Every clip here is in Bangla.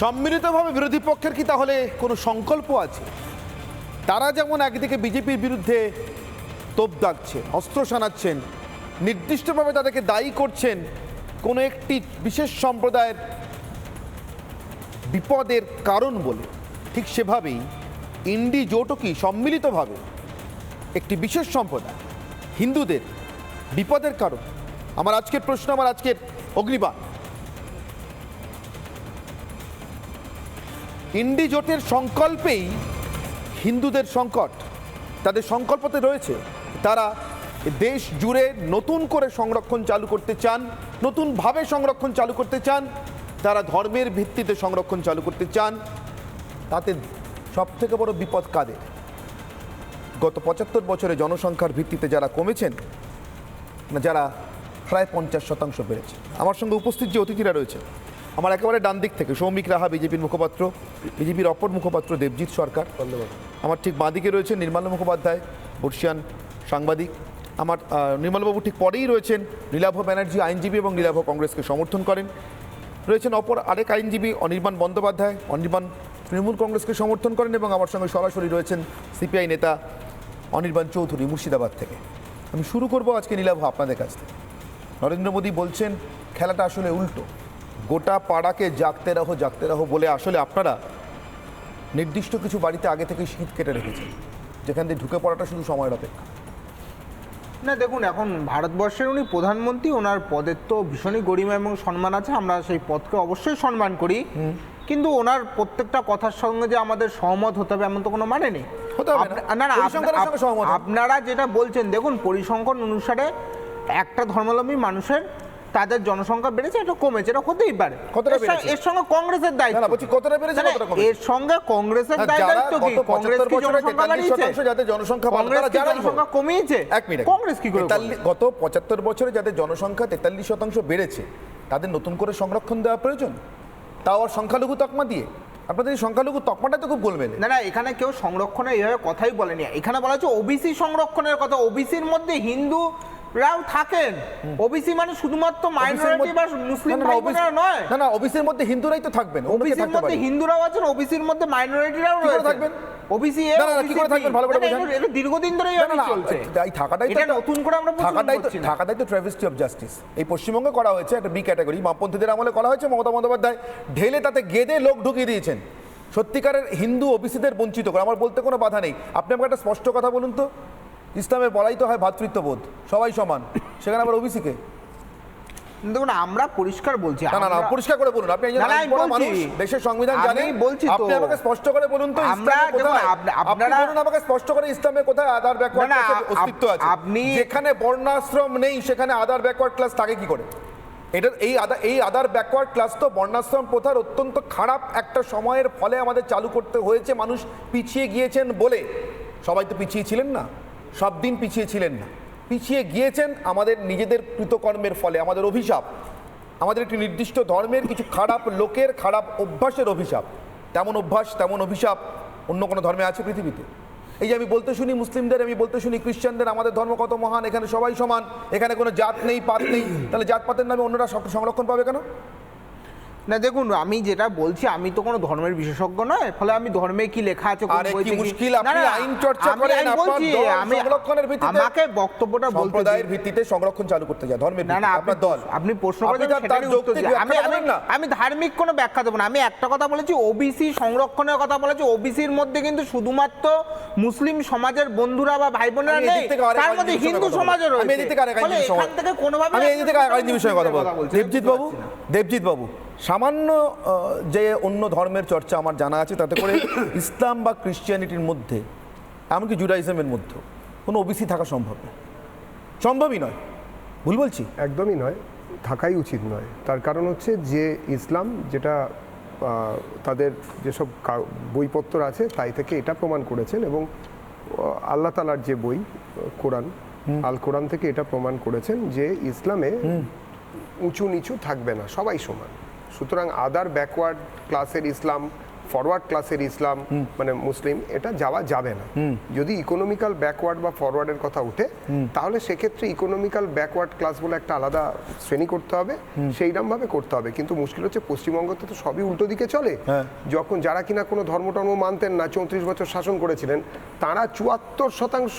সম্মিলিতভাবে বিরোধী পক্ষের কি তাহলে কোনো সংকল্প আছে? তারা যেমন একদিকে বিজেপির বিরুদ্ধে তোপ দাগছে, অস্ত্র শানাচ্ছেন নির্দিষ্টভাবে তাদেরকে দায়ী করছেন, কোনো একটি বিশেষ সম্প্রদায়ের বিপদের কারণ বলে, ঠিক সেভাবেই ইন্ডি জোটও কি সম্মিলিতভাবে একটি বিশেষ সম্প্রদায়, হিন্দুদের বিপদের কারণ? আমার আজকের প্রশ্ন, আমার আজকের অগ্নিবাণ। ইন্ডি জোটের সংকল্পেই হিন্দুদের সংকট তাদের সংকল্পতে রয়েছে। তারা দেশ জুড়ে নতুন করে সংরক্ষণ চালু করতে চান, নতুনভাবে সংরক্ষণ চালু করতে চান, তারা ধর্মের ভিত্তিতে সংরক্ষণ চালু করতে চান। তাতে সব থেকে বড় বিপদ কাদের? গত পঁচাত্তর বছরে জনসংখ্যার ভিত্তিতে যারা কমেছেন, যারা প্রায় পঞ্চাশ শতাংশ বেড়েছে। আমার সঙ্গে উপস্থিত যে অতিথিরা রয়েছে আমার একেবারে ডান দিক থেকে সৌমিক রাহা বিজেপির মুখপাত্র বিজেপির অপর মুখপাত্র দেবজিৎ সরকার। আমার ঠিক বাঁদিকে রয়েছে নির্মল মুখোপাধ্যায় বর্ষিয়ান সাংবাদিক। আমার নির্মলবাবু ঠিক পরেই রয়েছেন নীলাভ ব্যানার্জি আইনজীবী এবং নীলাভ কংগ্রেসকে সমর্থন করেন। রয়েছেন অপর আরেক আইনজীবী অনির্বাণ বন্দ্যোপাধ্যায়। অনির্বাণ তৃণমূল কংগ্রেসকে সমর্থন করেন এবং আমার সঙ্গে সরাসরি রয়েছেন সিপিআই নেতা অনির্বাণ চৌধুরী মুর্শিদাবাদ থেকে। আমি শুরু করব আজকে নীলাভ আপনাদের কাছ থেকে। নরেন্দ্র মোদী বলছেন খেলাটা আসলে উল্টো। গোটা পাড়াকে জাগতে রাহো জাগতে রাহো বলে আসলে আপনারা নির্দিষ্ট কিছু বাড়িতে আগে থেকে শীত কেটে রেখেছেন যেখান দিয়ে ঢুকে পড়াটা শুধু সময়ের অপেক্ষা। না দেখুন এখন ভারতবর্ষের উনি প্রধানমন্ত্রী ওনার পদের তো ভীষণই গরিমা এবং সম্মান আছে আমরা সেই পদকে অবশ্যই সম্মান করি। কিন্তু ওনার প্রত্যেকটা কথার সঙ্গে যে আমাদের সহমত হতে হবে এমন তো কোনো মানে নেই। না। না আপনারা যেটা বলছেন দেখুন পরিসংখ্যান অনুসারে একটা ধর্মাবলম্বী মানুষের তাদের জনসংখ্যা বেড়েছে এটা কমেছে এটা হতেই পারে। কতটা এর সঙ্গে- বেড়েছে? এর সঙ্গে কংগ্রেসের দায়িত্ব না বলছি কতটা বেড়েছে না, না, কতটা কমেছে? এর সঙ্গে কংগ্রেসের যারা দায়িত্ব কি? কংগ্রেস কি জনসংখ্যা বাড়িয়েছে? যাদের জনসংখ্যা কি জনসংখ্যা কমিয়েছে? এক মিনিট। কংগ্রেস কি করে? গত পঁচাত্তর বছরে যাদের জনসংখ্যা তেতাল্লিশ শতাংশ বেড়েছে তাদের নতুন করে সংরক্ষণ দেওয়া প্রয়োজন? তাও আর সংখ্যালঘু তকমা দিয়ে? আপনাদের এই সংখ্যালঘু তকমাটা তো খুব গোলমেলে। না না এখানে কেউ সংরক্ষণের এইভাবে কথাই বলেনি। এখানে বলা হচ্ছে ওবিসি সংরক্ষণের কথা। ওবিসির মধ্যে হিন্দুরাও থাকেন। ওবিসি মানে শুধুমাত্র মাইনরিটি বা মুসলিম ভাই বোনেরা নয়। না না ওবিসির মধ্যে হিন্দুরাই তো থাকবেন ওবিসির মধ্যে হিন্দুরাও আছেন ওবিসির মধ্যে মাইনরিটিরাও রয়েছে। থাকবেন? ওবিসি না, না, কি করে থাকবেন? ভালো করে বোঝান। এটা দীর্ঘদিন ধরে না, চলছে। এই থাকাটাই তো নতুন করে আমরা থাকাটাই তো থাকাটাই তো ট্রাভেস্টি অফ জাস্টিস এই পশ্চিমবঙ্গে করা হয়েছে একটা বি ক্যাটাগরি বামপন্থীদের আমলে করা হয়েছে মমতা বন্দ্যোপাধ্যায়। ঢেলে তাতে গেদে লোক ঢুকিয়ে দিয়েছেন। সত্যিকারের হিন্দু ওবিসিদের বঞ্চিত করে আমার বলতে কোনো বাধা নেই। আপনি আমাকে একটা স্পষ্ট কথা বলুন তো। ইসলামে বলাই তো হয় ভ্রাতৃত্ববোধ সবাই সমান। সেখানে আবার ওবিসিকে দেখুন আমরা পরিষ্কার বলছি না না না পরিষ্কার করে বলুন। আপনি একজন। মানুষ দেশের সংবিধান জানেন। বলছি আপনি আমাকে স্পষ্ট করে বলুন তো আমরা আপনারা- বলুন আমাকে স্পষ্ট করে ইসলামে কোথায় ব্যাকওয়ার্ড ক্লাসের অস্তিত্ব আছে? আপনি- যেখানে বর্ণাশ্রম নেই সেখানে আধার ব্যাকওয়ার্ড ক্লাস থাকে কি করে? এটা এই আধার এই আধার ব্যাকওয়ার্ড ক্লাস তো বর্ণাশ্রম প্রথার অত্যন্ত খারাপ একটা সময়ের ফলে আমাদের চালু করতে হয়েছে। মানুষ পিছিয়ে গিয়েছেন বলে। সবাই তো পিছিয়ে ছিলেন না। সব দিন পিছিয়ে ছিলেন না। পিছিয়ে গিয়েছেন আমাদের নিজেদের কৃতকর্মের ফলে, আমাদের অভিশাপ। আমাদের একটি নির্দিষ্ট ধর্মের কিছু খারাপ লোকের খারাপ অভ্যাসের অভিশাপ। তেমন অভ্যাস, তেমন অভিশাপ অন্য কোনো ধর্মে আছে পৃথিবীতে। এই যে আমি বলতে শুনি মুসলিমদের, আমি বলতে শুনি খ্রিস্টানদের, আমাদের ধর্ম কত মহান, এখানে সবাই সমান, এখানে কোনো জাত নেই, পাত নেই, তাহলে জাত পাতের নামে অন্যরা সংরক্ষণ পাবে কেন? না দেখুন আমি যেটা বলছি আমি তো কোনো ধর্মের বিশেষজ্ঞ নয় ফলে আমি ধর্মে কি লেখা আছে কোন বইতে কি- মুশকিল, আপনি আইন চর্চা করেন, আপনার আমি সংরক্ষণের ভিত্তিতে- আমাকে বক্তব্যটা বলতে সম্প্রদায়ের ভিত্তিতে সংরক্ষণ চালু করতে যায় ধর্মের না না আপনার দল। আপনি প্রশ্ন সেটারই উত্তর আমি আমি আমি ধার্মিক কোনো ব্যাখ্যা দেবো না। আমি একটা কথা বলেছি ওবিসি সংরক্ষণের কথা বলেছি ওবিসির মধ্যে কিন্তু শুধুমাত্র মুসলিম সমাজের বন্ধুরা বা ভাই বোনেরা নেই তার মধ্যে হিন্দু। সমাজও রয়েছে। আমি এদিক থেকে আরেক আইনজীবীর সঙ্গে- কথা বলছি, দেবজিৎ বাবু দেবজিৎ বাবু সামান্য যে অন্য ধর্মের চর্চা আমার জানা আছে তাতে করে ইসলাম বা ক্রিশ্চিয়ানিটির মধ্যে এমনকি জুডাইজমের মধ্যে কোনো ওবিসি থাকা সম্ভব নয় সম্ভবই নয়। ভুল বলছি? একদমই নয়। থাকাই উচিত নয়। তার কারণ হচ্ছে যে ইসলাম যেটা তাদের যেসব বইপত্র আছে তাই থেকে এটা প্রমাণ করেছেন এবং আল্লাহ তালার যে বই কোরআন আল কোরআন থেকে এটা প্রমাণ করেছেন যে ইসলামে উঁচু নিচু থাকবে না সবাই সমান। সুতরাং আদার ব্যাকওয়ার্ড ক্লাসের ইসলাম ফরওয়ার্ড ক্লাসের ইসলাম মানে মুসলিম এটা যাওয়া যাবে না। যদি ইকোনমিক্যাল ব্যাকওয়ার্ড বা ফরওয়ার্ডের কথা উঠে তাহলে সেক্ষেত্রে ইকোনমিক্যাল ব্যাকওয়ার্ড ক্লাস বলে একটা আলাদা শ্রেণি করতে হবে সেইরকম ভাবে করতে হবে। কিন্তু মুশকিল হচ্ছে পশ্চিমবঙ্গতে তো সবই উল্টো দিকে চলে। হ্যাঁ। যখন যারা কিনা কোনো ধর্ম টর্ম মানতেন না চৌত্রিশ বছর শাসন করেছিলেন তারা চুয়াত্তর শতাংশ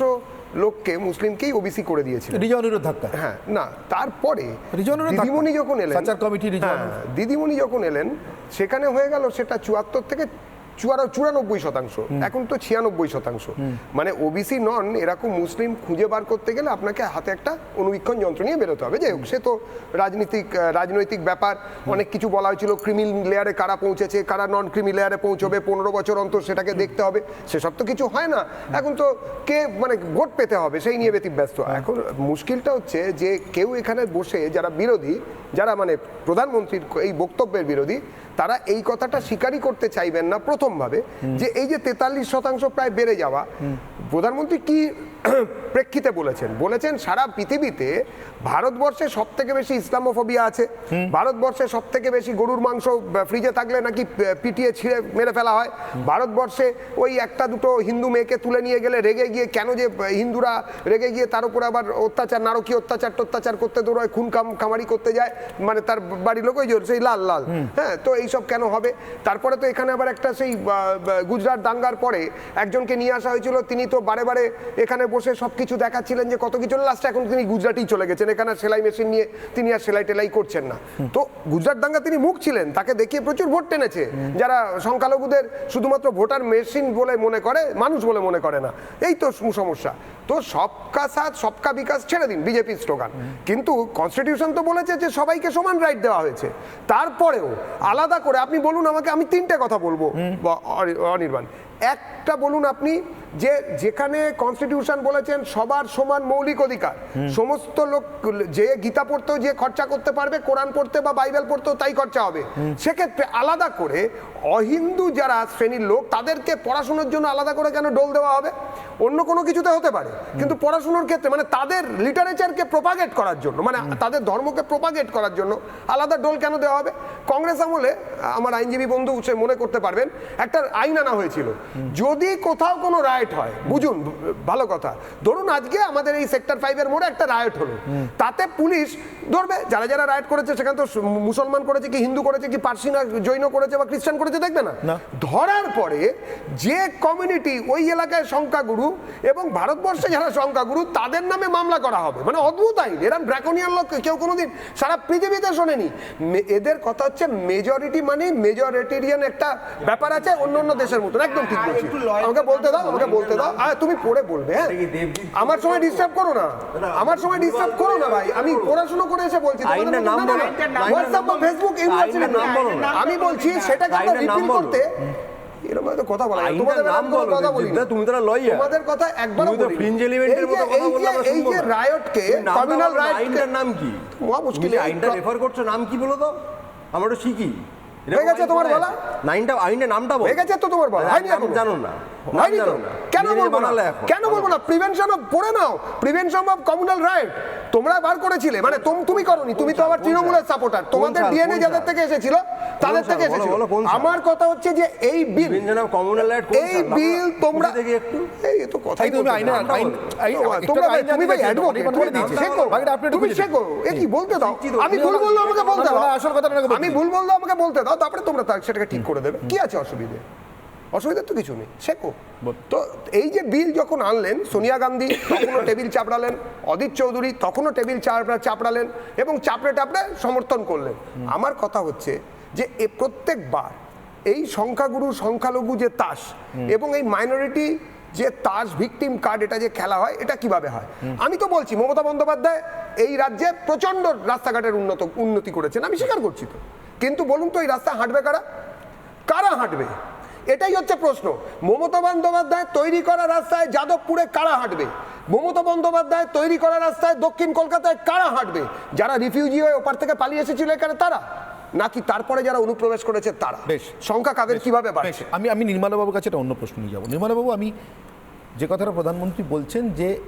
লোককে মুসলিমকেই ওবিসি করে দিয়েছিলেন। রিজনের ধাক্কা। হ্যাঁ না তারপরে থাকবে। দিদিমণি যখন এলেন। হ্যাঁ, দিদিমণি যখন এলেন সেখানে হয়ে গেল সেটা চুয়াত্তর থেকে চুয়ারা- চুরানব্বই শতাংশ। এখন তো ছিয়ানব্বই শতাংশ। মানে ওবিসি নন এরকম মুসলিম খুঁজে বার করতে গেলে আপনাকে হাতে একটা অনুবীক্ষণ যন্ত্র নিয়ে বেরোতে হবে। হোক সে তো রাজনীতিক রাজনৈতিক ব্যাপার। অনেক কিছু বলা হয়েছিল ক্রিমিল লেয়ারে কারা পৌঁছেছে কারা নন ক্রিমি লেয়ারে পৌঁছবে পনেরো বছর অন্তর সেটাকে দেখতে হবে। সেসব তো কিছু হয় না। এখন তো কে মানে ভোট পেতে হবে সেই নিয়ে ব্যতিব্যস্ত। এখন মুশকিলটা হচ্ছে যে কেউ এখানে বসে যারা বিরোধী যারা মানে প্রধানমন্ত্রীর এই বক্তব্যের বিরোধী তারা এই কথাটা স্বীকারই করতে চাইবেন না প্রথমভাবে যে এই যে তেতাল্লিশ শতাংশ প্রায় বেড়ে যাওয়া প্রধানমন্ত্রী কি প্রেক্ষিতে বলেছেন। বলেছেন সারা পৃথিবীতে ভারতবর্ষে সব থেকে বেশি ইসলামোফোবিয়া আছে। ভারতবর্ষে সব থেকে বেশি গরুর মাংস ফ্রিজে থাকলে নাকি পিটিয়ে ছিঁড়ে মেরে ফেলা হয়। ভারতবর্ষে ওই একটা দুটো হিন্দু মেয়েকে তুলে নিয়ে গেলে রেগে গিয়ে কেন যে হিন্দুরা রেগে গিয়ে তার উপরে আবার অত্যাচার নারকীয় অত্যাচার টত্যাচার করতে দৌড়ায় খুন কাম কামারি করতে যায় মানে তার বাড়ির লোক ওই সেই লাল লাল। হ্যাঁ তো এইসব কেন হবে? তারপরে তো এখানে আবার একটা সেই গুজরাট দাঙ্গার পরে একজনকে নিয়ে আসা হয়েছিল তিনি তো বারে বারে এখানে বসে সব কিছু দেখাচ্ছিলেন যে কত কিছু লাস্টে এখন তিনি গুজরাটেই চলে গেছেন। এখানে সেলাই মেশিন নিয়ে তিনি আর সেলাই টেলাই করছেন না। তো গুজরাট দাঙ্গা তিনি মুখ ছিলেন তাকে দেখিয়ে প্রচুর ভোট টেনেছে। যারা সংখ্যালঘুদের শুধুমাত্র ভোটার মেশিন বলে মনে করে মানুষ বলে মনে করে না। এই তো সম- সমস্যা। তো সবকা সাথ সবকা বিকাশ ছেড়ে দিন বিজেপির স্লোগান। কিন্তু কনস্টিটিউশন তো বলেছে যে সবাইকে সমান রাইট দেওয়া হয়েছে। তারপরেও আলাদা করে আপনি বলুন আমাকে আমি তিনটে কথা বলব। অনির্বাণ। একটা বলুন আপনি যে যেখানে কনস্টিটিউশন বলেছেন সবার সমান মৌলিক অধিকার। সমস্ত লোক যে গীতা পড়তেও যে খরচা করতে পারবে কোরআন পড়তে বা বাইবেল পড়তেও তাই খরচা হবে। সেক্ষেত্রে আলাদা করে অহিন্দু যারা শ্রেণির লোক তাদেরকে পড়াশোনার জন্য আলাদা করে কেন ডোল দেওয়া হবে? অন্য কোনো কিছুতে হতে পারে। কিন্তু পড়াশোনার ক্ষেত্রে মানে তাদের লিটারেচারকে প্রোপাগেট করার জন্য মানে তাদের ধর্মকে প্রোপাগেট করার জন্য আলাদা ডোল কেন দেওয়া হবে? কংগ্রেস আমলে আমার আইনজীবী বন্ধু সে মনে করতে পারবেন একটা আইন আনা হয়েছিল। যদি কোথাও কোনো রায়ট হয় বুঝুন ভালো কথা ধরুন আজকে আমাদের এই সেক্টর ফাইভের মোড়ে একটা রায়ট হলো। তাতে পুলিশ ধরবে যারা যারা রায়ট করেছে সেখানে তো মুসলমান করেছে কি হিন্দু করেছে কি পার্সি না জৈন করেছে বা খ্রিস্টান করেছে দেখবে না। ধরার পরে যে কমিউনিটি ওই এলাকায় সংখ্যাগুরু এবং ভারতবর্ষে যারা সংখ্যাগুরু তাদের নামে মামলা করা হবে। মানে অদ্ভুত আইন এরম ড্রাকোনিয়ান লোক কেউ কোনোদিন সারা পৃথিবীতে শোনেনি। এদের কথা হচ্ছে মেজরিটি মানে মেজরিটেরিয়ান একটা ব্যাপার আছে অন্য অন্য দেশের মতন। একদম ঠিক বলছি। আমাকে বলতে দাও আমাকে বলতে দাও। আর তুমি পড়ে বলবে হ্যাঁ? আমার সময় ডিস্টার্ব করো না। আমার সময় ডিস্টার্ব করো না ভাই। আমি পড়াশোনা করে এসে বলছি। হোয়াটসঅ্যাপ বা ফেসবুক না। নাম। আমি বলছি সেটাকে আমরা রিপিল করতে এরকম হয়তো কথা বলা তোমাদের নাম বলো, কথা বলি না। তুমি তো একটা তোমাদের কথা একবারও বলি না। fringe element-এর এই যে- মতো কথা বললে আমরা এই যে রায়টকে কমিউনাল বলো না, রায়টকে আইনটার নাম কি? মহা মুশকিল আইনটা রেফার করছ নাম কি বলো তো? আমরা একটু শিখি। হয়ে গেছে তোমার বলা? নাইনটা আইনের নামটা বলো। হয়ে গেছে তো তোমার বলা? হয়নি নাম জানো না। হয়নি তো? কেন বলব না? কেন বলব না? প্রিভেনশন অফ পড়ে নাও। প্রিভেনশন অফ কমিউনাল রাইট তোমরা বার করেছিলে মানে তুম- তুমি করনি তুমি তো আবার তৃণমূলের সাপোর্টার তোমাদের ডিএনএ যাদের থেকে এসেছিল তাদের থেকে এসেছিল? আমার কথা হচ্ছে যে এই বিল কমিউনাল কোন এই বিল তোমরা খুঁজে দেখি একটু। এই তো কথাই তুমি। আইন আই- তোমরা- আইন তুমি advocate, চাইছো, তুমি দিয়েছে। শেখো। তুমি শেখো এ কি বলতে দাও। আমি ভুল বলল আমাকে বলতে দাও। আসল কথাটা বলতে আমি ভুল বলল আমাকে বলতে দাও তারপরে তোমরা তা- সেটাকে ঠিক করে দেবে। কি আছে অসুবিধে? অসুবিধার তো কিছু নেই। শেখো। তো এই যে বিল যখন আনলেন সোনিয়া গান্ধী তখনও টেবিল চাপড়ালেন অদিত চৌধুরী তখনও টেবিল চাপড়া চাপড়ালেন এবং চাপড়ে টাপড়ে সমর্থন করলেন। আমার কথা হচ্ছে যে এ প্রত্যেকবার এই সংখ্যাগুরু সংখ্যালঘু যে তাস এবং এই মাইনরিটি যে তাস ভিকটিম কার্ড এটা যে খেলা হয় এটা কীভাবে হয়? আমি তো বলছি মমতা বন্দ্যোপাধ্যায় এই রাজ্যে প্রচণ্ড রাস্তাঘাটের উন্নত উন্নতি করেছেন। আমি স্বীকার করছি তো। কিন্তু বলুন তো এই রাস্তা হাঁটবে কারা? কারা হাঁটবে? এটাই হচ্ছে প্রশ্ন। মমতা বন্দ্যোপাধ্যায় তৈরি করা রাস্তায় যাদবপুরে কারা হাঁটবে? মমতা বন্দ্যোপাধ্যায় তৈরি করা রাস্তায় দক্ষিণ কলকাতায় কারা হাঁটবে? যারা রিফিউজি হয়ে ওপার থেকে পালিয়ে এসেছিল এখানে তারা? নাকি তারপরে যারা অনুপ্রবেশ করেছে তারা? বেশ। সংখ্যা কাদের কীভাবে বাড়ছে? আমি আমি নির্মলাবাবুর কাছে একটা অন্য প্রশ্ন নিয়ে যাব। নির্মলাবাবু আমি যে কথাটা প্রধানমন্ত্রী বলছেন যে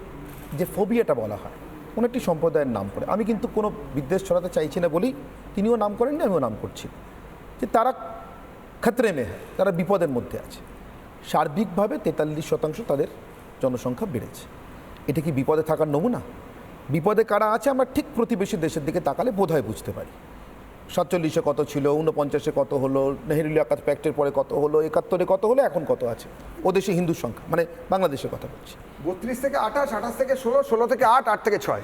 যে ফোবিয়াটা বলা হয় কোনো একটি সম্প্রদায়ের নাম করে। আমি কিন্তু কোনো বিদ্বেষ ছড়াতে চাইছি না বলেই তিনিও নাম করেননি আমিও নাম করছি যে তারা খাতরে মে তারা বিপদের মধ্যে আছে। সার্বিকভাবে তেতাল্লিশ শতাংশ তাদের জনসংখ্যা বেড়েছে। এটা কি বিপদে থাকার নমুনা? বিপদে কারা আছে আমরা ঠিক প্রতিবেশী দেশের দিকে তাকালে বোধহয় বুঝতে পারি। সাতচল্লিশে কত ছিল? উনপঞ্চাশে কত হলো? নেহরুল আকাশ প্যাক্টের পরে কত হলো? একাত্তরে কত হলো? এখন কত আছে? ও দেশে হিন্দুর সংখ্যা মানে বাংলাদেশের কথা বলছি। বত্রিশ থেকে আঠাশ আঠাশ থেকে ষোলো ষোলো থেকে আট আট থেকে ছয়।